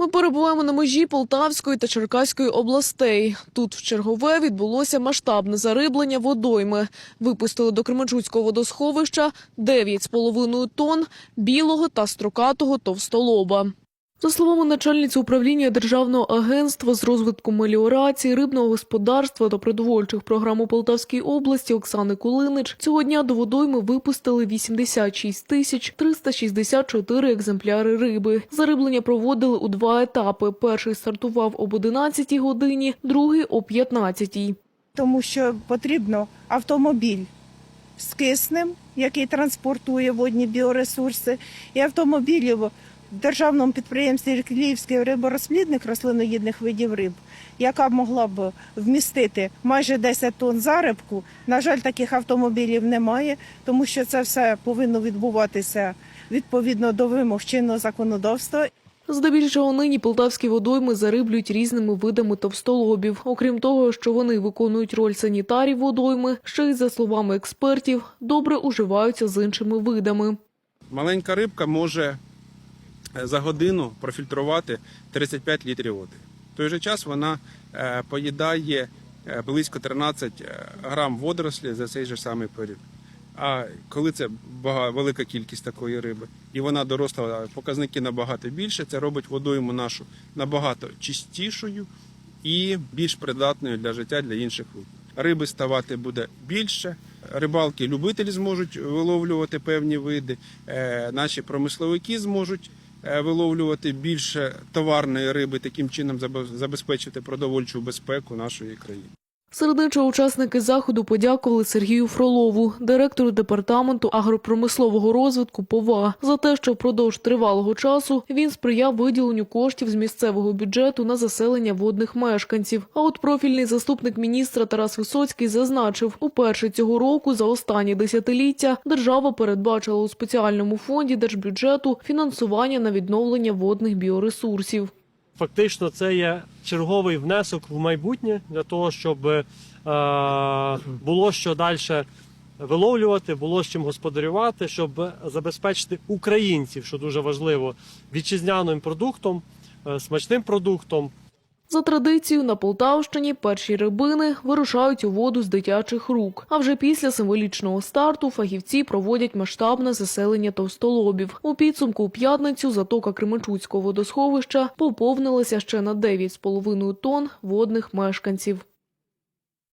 Ми перебуваємо на межі Полтавської та Черкаської областей. Тут в чергове відбулося масштабне зариблення водойми. Випустили до Кременчуцького водосховища 9,5 тонн білого та строкатого товстолоба. За словами начальниці управління Державного агентства з розвитку меліорації, рибного господарства та продовольчих програм у Полтавській області Оксани Кулинич, цього дня до водойми випустили 86 тисяч 364 екземпляри риби. Зариблення проводили у два етапи. Перший стартував об 11 годині, другий о 15 тому що потрібно автомобіль з киснем, який транспортує водні біоресурси, і автомобіль в державному підприємстві Київський риборозплідник рослиноїдних видів риб, яка могла б вмістити майже 10 тонн зарибку. На жаль, таких автомобілів немає, тому що це все повинно відбуватися відповідно до вимог чинного законодавства. Здебільшого нині полтавські водойми зариблюють різними видами товстолобів. Окрім того, що вони виконують роль санітарів водойми, ще й за словами експертів, добре уживаються з іншими видами. Маленька рибка може за годину профільтрувати 35 літрів води. В той же час вона е, поїдає е, близько 13 грам водорослі за цей же самий період. А коли це велика кількість такої риби, і вона доросла, показники набагато більше, це робить водойму нашу набагато чистішою і більш придатною для життя для інших риб. Риби ставати буде більше. Рибалки любителі зможуть виловлювати певні види. е, Наші промисловики зможуть е, виловлювати більше товарної риби, таким чином забе- забезпечити продовольчу безпеку нашої країни. Серед учасники заходу подякували Сергію Фролову, директору департаменту агропромислового розвитку ПОВА, за те, що впродовж тривалого часу він сприяв виділенню коштів з місцевого бюджету на заселення водних мешканців. А от профільний заступник міністра Тарас Висоцький зазначив, уперше цього року за останні десятиліття держава передбачила у спеціальному фонді держбюджету фінансування на відновлення водних біоресурсів. Фактично, це є черговий внесок в майбутнє для того, щоб е, було що далі виловлювати, було з чим господарювати, щоб забезпечити українців, що дуже важливо, вітчизняним продуктом, е, смачним продуктом, За традицією на Полтавщині перші рибини вирушають у воду з дитячих рук. А вже після символічного старту фахівці проводять масштабне заселення товстолобів. У підсумку у п'ятницю затока Кременчуцького водосховища поповнилася ще на 9,5 тонн водних мешканців.